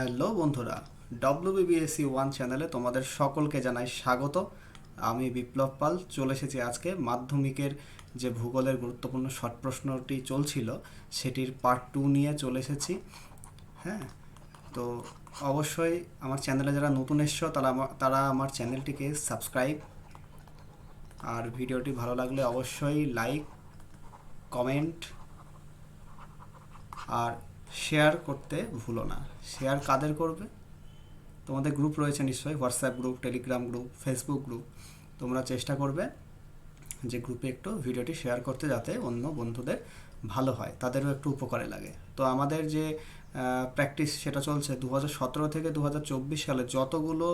Hello বন্ধুরা ডব্লিউবিবিএসসি one চ্যানেলে তোমাদের সকলকে জানাই স্বাগত। আমি বিপ্লব পাল, চলে এসেছি আজকে মাধ্যমিকের যে ভূগোলের গুরুত্বপূর্ণ শর্ট প্রশ্নটি চলছিল, সেটির পার্ট টু নিয়ে চলে এসেছি। হ্যাঁ তো অবশ্যই আমার চ্যানেলে যারা নতুন এসছো, তারা তারা আমার চ্যানেলটিকে সাবস্ক্রাইব আর ভিডিওটি ভালো লাগলে অবশ্যই লাইক কমেন্ট আর শেয়ার করতে ভুলো না। শেয়ার কাদের করবে? তোমাদের গ্রুপ রয়েছে নিশ্চয়ই WhatsApp group Telegram group Facebook group তোমরা চেষ্টা করবে যে গ্রুপে একটু ভিডিওটি শেয়ার করতে যাতে অন্য বন্ধুদের ভালো হয়। তাদেরও একটু উপকারে লাগে। তো আমাদের যে প্র্যাকটিস সেটা চলছে দু থেকে দু হাজার চব্বিশ সালে যতগুলো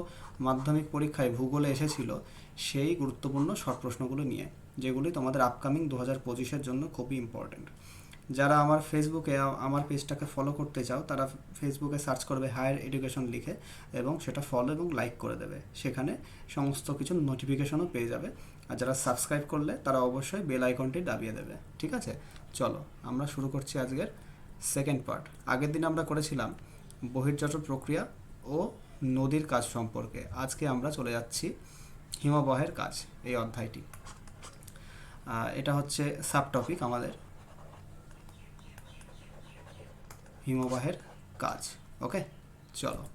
মাধ্যমিক পরীক্ষায় ভূগোলে এসেছিল, সেই গুরুত্বপূর্ণ শর্ট প্রশ্নগুলো নিয়ে, যেগুলি তোমাদের আপকামিং দু হাজার পঁচিশের জন্য খুবই ইম্পর্ট্যান্ট যারা আমার ফেসবুকে আমার পেজটাকে ফলো করতে চাও, তারা ফেসবুকে সার্চ করবে হায়ার এডুকেশন লিখে এবং সেটা ফলো এবং লাইক করে দেবে। সেখানে সমস্ত কিছু নোটিফিকেশনও পেয়ে যাবে। আর যারা সাবস্ক্রাইব করলে, তারা অবশ্যই বেল আইকনটি দাবিয়ে দেবে। ঠিক আছে? চলো, আমরা শুরু করছি আজকের সেকেন্ড পার্ট আগের দিন আমরা করেছিলাম বহির্জাত প্রক্রিয়া ও নদীর কাজ সম্পর্কে। আজকে আমরা চলে যাচ্ছি হিমবাহের কাজ, এই অধ্যায়টি। এটা হচ্ছে সাব টপিক আমাদের। হিমবাহের কাজ। ওকে চলো।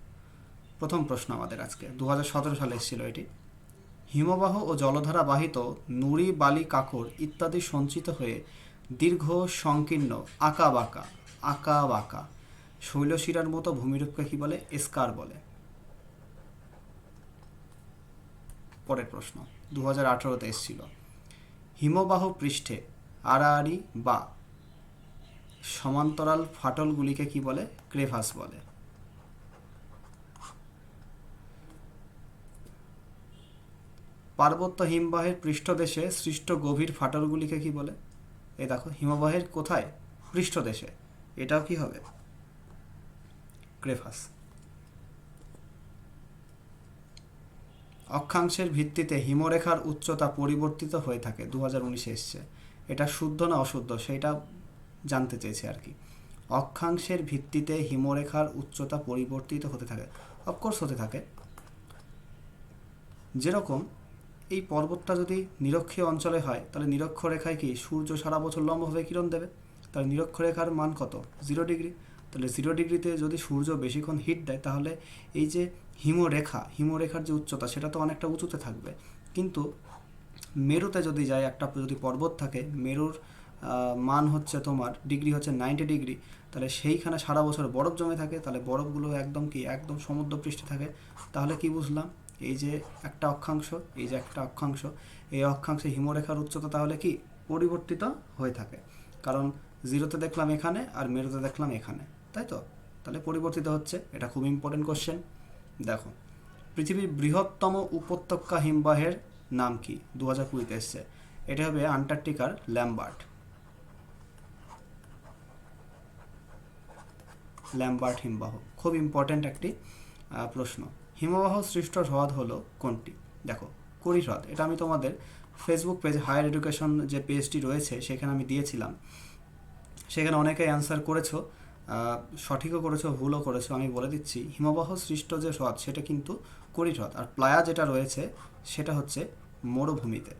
প্রথম প্রশ্ন আমাদের আজকে। দু হাজার সতেরো সালে এসেছিল এটি। হিমবাহ ও জলধারা বাহিত নুড়ি, বালি, কাকর ইত্যাদি সঞ্চিত হয়ে দীর্ঘ, সংকীর্ণ আঁকা বাঁকা আঁকা বাঁকা শৈলশিরার মতো ভূমিরূপকে কি বলে? এসকার বলে। পরের প্রশ্ন। দু হাজার আঠারোতে এসেছিল। হিমবাহ পৃষ্ঠে আড়াআড়ি বা সমান্তরাল ফাটলগুলিকে কি বলে? ক্রেভাস বলে। পার্বত্য হিমবাহের পৃষ্ঠদেশে সৃষ্ট গভীর ফাটলগুলিকে কি বলে? এই দেখো, হিমবাহের কোথায়? পৃষ্ঠদেশে। এটাও কি হবে? ক্রেভাস। অক্ষাংশের ভিত্তিতে হিমরেখার উচ্চতা পরিবর্তিত হয়ে থাকে। দু হাজার এসছে। এটা শুদ্ধ না অশুদ্ধ? সেটা জানতে চেয়েছে আর কি। অক্ষাংশের ভিত্তিতে হিমরেখার উচ্চতা পরিবর্তিত হতে থাকে। অফকোর্স হতে থাকে। যেরকম এই পর্বতটা যদি নিরক্ষীয় অঞ্চলে হয়, তাহলে নিরক্ষরেখায় কি সূর্য সারা বছর লম্বভাবে কিরণ দেবে? তাহলে নিরক্ষরেখার মান কত? জিরো ডিগ্রি তাহলে জিরো ডিগ্রিতে যদি সূর্য বেশিক্ষণ হিট দেয়, তাহলে এই যে হিমরেখা, হিমরেখার যে উচ্চতা, সেটা তো অনেকটা উঁচুতে থাকবে। কিন্তু মেরুতে যদি যায়, একটা যদি পর্বত থাকে, মেরুর মান হচ্ছে তোমার ডিগ্রি হচ্ছে নাইনটি ডিগ্রি তাহলে সেইখানে সারা বছর বরফ জমে থাকে, তাহলে বরফগুলো একদম কি, একদম সমুদ্র পৃষ্ঠে থাকে। তাহলে কি বুঝলাম? এই যে একটা অক্ষাংশ, এই যে একটা অক্ষাংশ, এই অক্ষাংশে হিমরেখার উচ্চতা তাহলে কি? পরিবর্তিত হয়ে থাকে। কারণ জিরোতে দেখলাম এখানে আর মেরুতে দেখলাম এখানে, তাই তো? তাহলে পরিবর্তিত হচ্ছে, এটা খুব ইম্পর্টেন্ট কোশ্চেন দেখো, পৃথিবীর বৃহত্তম উপত্যকা হিমবাহের নাম কি? দু হাজার কুড়িতে এসছে। এটা হবে আন্টার্কটিকার ল্যাম্বার্ট। ল্যাম্বার্ট হিমবাহ। খুব ইম্পর্ট্যান্ট একটি প্রশ্ন। হিমবাহ সৃষ্ট হ্রদ হলো কোনটি? দেখো, কুড়ি হ্রদ। এটা আমি তোমাদের ফেসবুক পেজ হায়ার এডুকেশন যে পেজটি রয়েছে, সেখানে আমি দিয়েছিলাম। সেখানে অনেকে অ্যান্সার করেছ সঠিকও করেছ, ভুলও করেছ, আমি বলে দিচ্ছি, হিমবাহ সৃষ্ট যে হ্রদ, সেটা কিন্তু কুড়ি হ্রদ। আর প্লায়া যেটা রয়েছে, সেটা হচ্ছে মরুভূমিতে।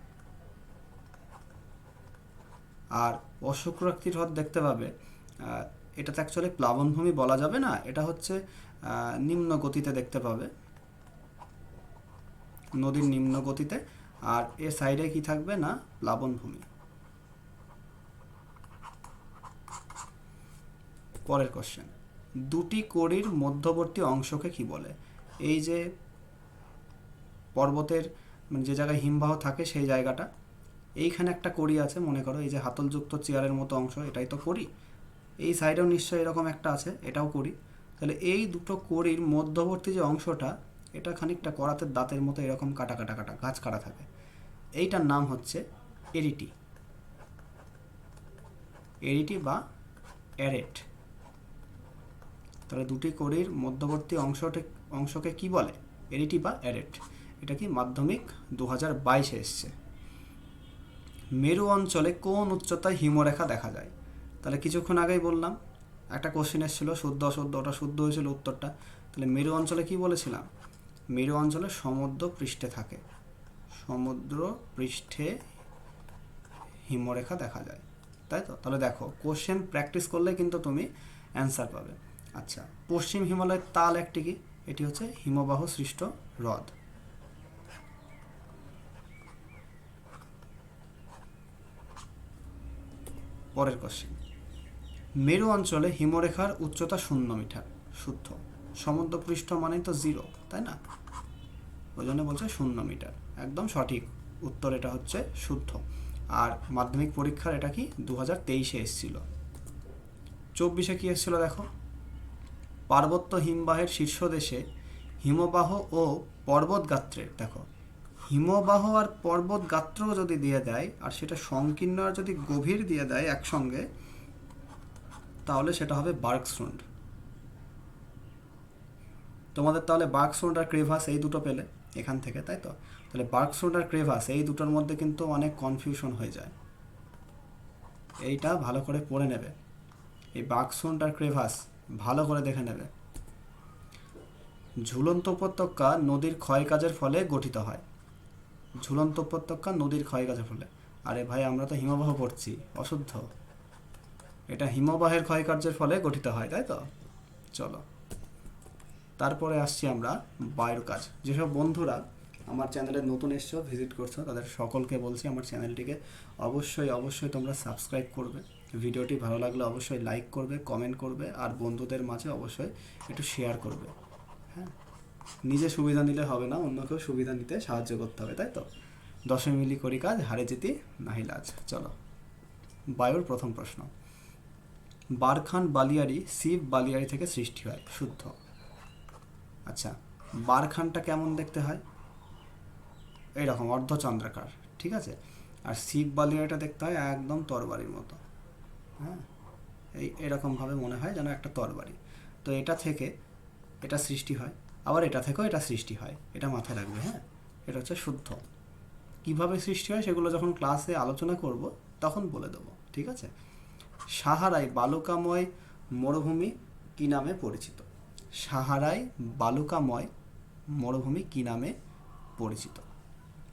আর অশুক্রাকৃতির হ্রদ দেখতে পাবে এটা তো অ্যাকচুয়ালি প্লাবনভূমি বলা যাবে না, এটা হচ্ছে নিম্ন গতিতে দেখতে পাবে। নদীর নিম্ন গতিতে, আর এর সাইডে কি থাকবে না? প্লাবনভূমি। পরের কোশ্চেন দুটি কড়ির মধ্যবর্তী অংশকে কি বলে? এই যে পর্বতের মানে যে জায়গায় হিমবাহ থাকে সেই জায়গাটা, এইখানে একটা কড়ি আছে, মনে করো, এই যে হাতলযুক্ত চেয়ারের মতো অংশ, এটাই তো কড়ি। এই সাইডেও নিশ্চয়ই এরকম একটা আছে, এটাও করি। তাহলে এই দুটো কড়ির মধ্যবর্তী যে অংশটা, এটা খানিকটা করাতের দাঁতের মতো এরকম কাটা কাটা কাটা গাছ কাটা থাকে। এইটার নাম হচ্ছে এরিটি। এরিটি বা অ্যারেট। তাহলে দুটি কড়ির মধ্যবর্তী অংশটি, অংশকে কি বলে? এরিটি বা অ্যারেট। এটা কি মাধ্যমিক দু হাজার বাইশে এসছে। মেরু অঞ্চলে কোন উচ্চতায় হিমরেখা দেখা যায়? তাহলে কিছুক্ষণ আগেই বললাম, একটা কোশ্চেন এসেছিল, শুদ্ধ অশুদ্ধ, ওটা শুদ্ধ হয়েছিল উত্তরটা। তাহলে মেরু অঞ্চলে কি বলেছিলাম? মেরু অঞ্চলে সমুদ্র পৃষ্ঠে থাকে। সমুদ্র পৃষ্ঠে হিমরেখা দেখা যায়। তাই তো? তাহলে দেখো কোশ্চেন প্র্যাকটিস করলে কিন্তু তুমি অ্যান্সার পাবে। আচ্ছা পশ্চিম হিমালয়ের তাল একটি কি? এটি হচ্ছে হিমবাহ সৃষ্ট হ্রদ। পরের কোশ্চেন মেরু অঞ্চলে হিমরেখার উচ্চতা শূন্য মিটার, শুদ্ধ। সমুদ্রপৃষ্ঠ মানে তো জিরো তাই না? ওই জন্য বলছে শূন্য মিটার। একদম সঠিক উত্তর এটা হচ্ছে শুদ্ধ। আর মাধ্যমিক পরীক্ষার এটা কি? দু হাজার তেইশে এসেছিল। চব্বিশে কি এসেছিল দেখো? পার্বত্য হিমবাহের শীর্ষদেশে হিমবাহ ও পর্বত গাত্রের দেখো। হিমবাহ আর পর্বত গাত্র যদি দিয়ে দেয়, আর সেটা সংকীর্ণ আর যদি গভীর দিয়ে দেয় একসঙ্গে তাহলে সেটা হবে বার্কস্টুন্ড তোমাদের তাহলে বার্কস্টুন্ড আর ক্রেভাস এই দুটো পেলে এখান থেকে, তাই তো? তাহলে বার্কস্টুন্ড আর ক্রেভাস এই দুটোর মধ্যে কিন্তু অনেক কনফিউশন হয়ে যায়। এইটা ভালো করে পড়ে নেবে। এই বার্কস্টুন্ড আর ক্রেভাস ভালো করে দেখে নেবে। ঝুলন্ত উপত্যকা নদীর ক্ষয়কাজের ফলে গঠিত হয়। ঝুলন্ত উপত্যকা নদীর ক্ষয়কাজের ফলে। আরে ভাই, আমরা তো হিমবাহ পড়ছি, অশুদ্ধ। এটা হিমবাহের ক্ষয়কার্যের ফলে গঠিত হয়, তাই তো? চলো। তারপরে আসছি আমরা বায়ুর কাজ যেসব বন্ধুরা আমার চ্যানেলে নতুন এসছো, ভিজিট করছ, তাদের সকলকে বলছি আমার চ্যানেলটিকে অবশ্যই অবশ্যই তোমরা সাবস্ক্রাইব করবে। ভিডিওটি ভালো লাগলে অবশ্যই লাইক করবে, কমেন্ট করবে, আর বন্ধুদের মাঝে অবশ্যই একটু শেয়ার করবে। হ্যাঁ? নিজে সুবিধা নিলে হবে না, অন্যকেও সুবিধা নিতে সাহায্য করতে হবে, তাই তো? দশে মিলি করি কাজ, হারে যেতি নাহি লাজ। চলো। বায়ুর প্রথম প্রশ্ন। বারখান বালিয়ারি শিব বালিয়ারি থেকে সৃষ্টি হয়, শুদ্ধ। আচ্ছা বারখানটা কেমন দেখতে হয়? এইরকম, অর্ধচন্দ্রাকার, ঠিক আছে? আর শিব বালিয়ারিটা দেখতে হয় একদম তরবারির মতো। হ্যাঁ? এই এরকমভাবে মনে হয় যেন একটা তরবারি। তো এটা থেকে এটা সৃষ্টি হয়, আবার এটা থেকেও এটা সৃষ্টি হয়। এটা মাথায় রাখবে হ্যাঁ? এটা হচ্ছে শুদ্ধ। কীভাবে সৃষ্টি হয় সেগুলো যখন ক্লাসে আলোচনা করব, তখন বলে দেবো, ঠিক আছে? সাহারায় বালুকাময় মরুভূমি কি নামে পরিচিত? সাহারাই বালুকাময় মরুভূমি কি নামে পরিচিত?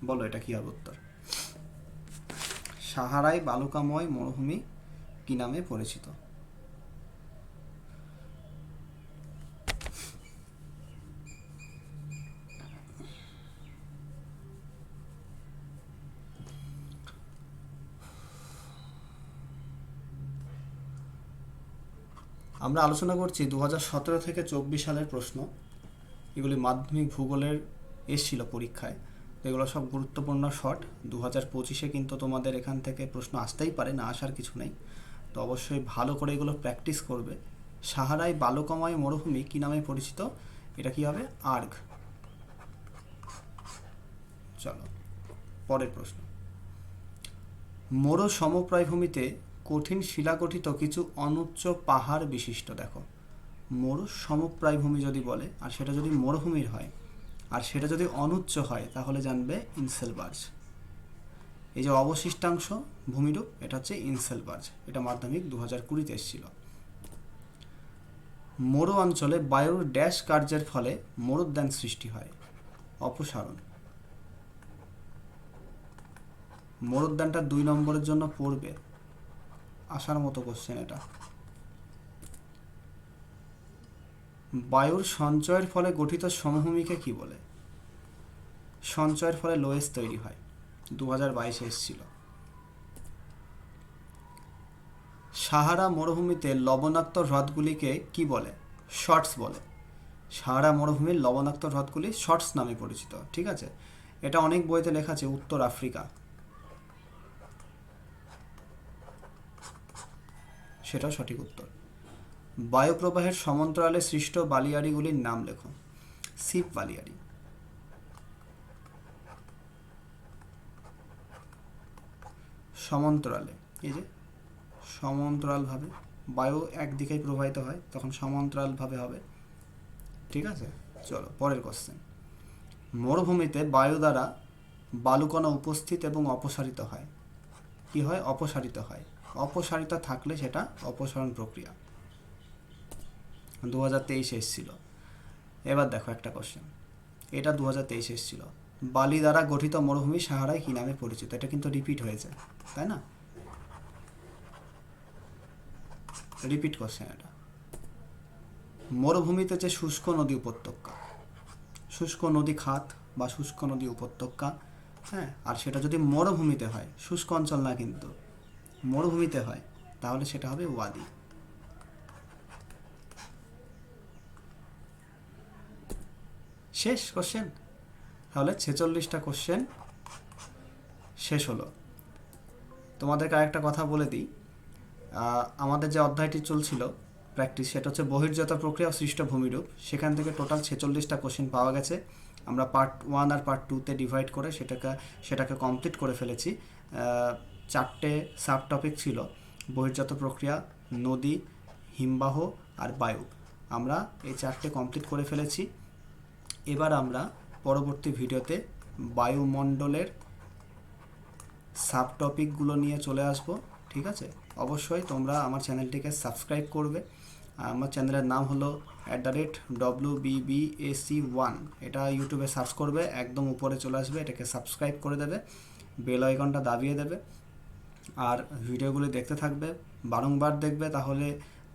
বলো, এটা কি হবে উত্তর? সাহারাই বালুকাময় মরুভূমি কি নামে পরিচিত? আমরা আলোচনা করছি দু থেকে চব্বিশ সালের প্রশ্ন। এগুলি মাধ্যমিক ভূগোলের এসছিল পরীক্ষায়। এগুলো সব গুরুত্বপূর্ণ শট দু হাজার পঁচিশে কিন্তু তোমাদের এখান থেকে প্রশ্ন আসতেই পারে, না আসার কিছু নেই। তো অবশ্যই ভালো করে এগুলো প্র্যাকটিস করবে। সাহারায় বালুকাময় মরুভূমি কী নামে পরিচিত? এটা কি হবে? আর্গ চলো, পরের প্রশ্ন। মরু সমপ্রায়ভূমিতে কঠিন শিলাগঠিত কিছু অনুচ্চ পাহাড় বিশিষ্ট, দেখো। মরু সমপ্রায়ভূমি যদি বলে, আর সেটা যদি মরুভূমির হয়, আর সেটা যদি অনুচ্চ হয়, তাহলে জানবে ইনসেলবার্জ। এই যে অবশিষ্টাংশ ভূমিরূপ, এটা হচ্ছে ইনসেলবার্জ, এটা মাধ্যমিক দু হাজার কুড়িতে এসেছিল। মরু অঞ্চলে বায়ুর ড্যাশ কার্যের ফলে মরুদ্যান সৃষ্টি হয়। অপসারণ। মরুদ্যানটা দুই নম্বরের জন্য পড়বে। আসার মতো কোশ্চেন এটা। বায়ুর সঞ্চয়ের ফলে গঠিত সমভূমিকে কি বলে? সঞ্চয়ের ফলে লোয়েস তৈরি হয় দু হাজার বাইশে এসেছিল। সাহারা মরুভূমিতে লবণাক্ত হ্রদগুলিকে কি বলে? শর্টস বলে। সাহারা মরুভূমির লবণাক্ত হ্রদগুলি শর্টস নামে পরিচিত, ঠিক আছে? এটা অনেক বইতে লেখা আছে, উত্তর আফ্রিকা। সেটাও সঠিক উত্তর। বায়ুপ্রবাহের সমান্তরালে সৃষ্ট বালিয়াড়িগুলির নাম লেখো। শিব বালিয়াড়ি। সমান্তরালে, এই যে সমান্তরালভাবে বায়ু একদিকেই প্রবাহিত হয়, তখন সমান্তরালভাবে হবে। ঠিক আছে? চলো, পরের কোশ্চেন মরুভূমিতে বায়ু দ্বারা বালুকণা উপস্থিত এবং অপসারিত হয়। কি হয়? অপসারিত হয়। অপসারিত থাকলে সেটা অপসারণ প্রক্রিয়া। দু হাজার তেইশে এসেছিল। এবার দেখো একটা কোশ্চেন এটা দু হাজার তেইশে এসেছিল। বালি দ্বারা গঠিত মরুভূমি সাহারায় কী নামে পরিচিত? এটা কিন্তু রিপিট হয়েছে, তাই না? রিপিট কোশ্চেন এটা। মরুভূমিতে যে শুষ্ক নদী উপত্যকা, শুষ্ক নদী খাত বা শুষ্ক নদী উপত্যকা হ্যাঁ আর সেটা যদি মরুভূমিতে হয়, শুষ্ক অঞ্চল না কিন্তু। মরুভূমিতে হয়, তাহলে সেটা হবে ওয়াদি শেষ কোশ্চেন তাহলে ছেচল্লিশটা কোশ্চেন শেষ হলো। তোমাদেরকে আরেকটা কথা বলে দিই। আমাদের যে অধ্যায়টি চলছিল প্র্যাকটিস সেটা হচ্ছে বহির্জাত প্রক্রিয়া সৃষ্ট ভূমিরূপ সেখান থেকে টোটাল ছেচল্লিশটা কোশ্চেন পাওয়া গেছে। আমরা পার্ট ওয়ান আর পার্ট টুতে ডিভাইড করে সেটাকে সেটাকে কমপ্লিট করে ফেলেছি। চারটে সাব টপিক ছিল, বহির্জাত প্রক্রিয়া, নদী, হিমবাহ আর বায়ু। আমরা এই চারটে কমপ্লিট করে ফেলেছি। এবার আমরা পরবর্তী ভিডিওতে বায়ুমণ্ডলের সাব টপিকগুলো নিয়ে চলে আসব, ঠিক আছে? অবশ্যই তোমরা আমার চ্যানেলটিকে সাবস্ক্রাইব করবে। আমার চ্যানেলের নাম হলো at the rate W BBAC one এটা ইউটিউবে সার্চ করবে, একদম উপরে চলে আসবে, এটাকে সাবস্ক্রাইব করে দেবে বেল আইকনটা দাবিয়ে দেবে। আর ভিডিওগুলি দেখতে থাকবে, বারংবার দেখবে, তাহলে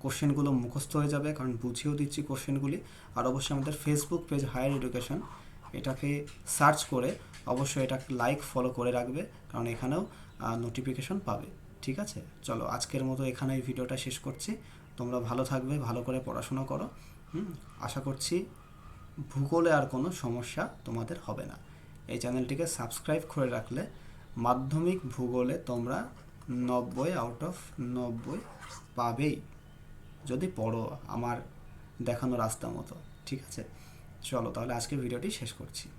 কোশ্চেনগুলো মুখস্থ হয়ে যাবে, কারণ বুঝিয়েও দিচ্ছি কোশ্চেনগুলি। আর অবশ্যই আমাদের ফেসবুক পেজ হায়ার এডুকেশন এটাকে সার্চ করে অবশ্যই এটা লাইক ফলো করে রাখবে, কারণ এখানেও নোটিফিকেশন পাবে। ঠিক আছে? চলো, আজকের মতো এখানে এই ভিডিওটা শেষ করছি। তোমরা ভালো থাকবে, ভালো করে পড়াশোনা করো, হুম? আশা করছি ভূগোলে আর কোনো সমস্যা তোমাদের হবে না। এই চ্যানেলটিকে সাবস্ক্রাইব করে রাখলে মাধ্যমিক ভূগোলে তোমরা নব্বই আউট অফ নব্বই পাবেই। যদি পড়ো আমার দেখানো রাস্তা মতো, ঠিক আছে? চলো তাহলে আজকে ভিডিওটি শেষ করছি।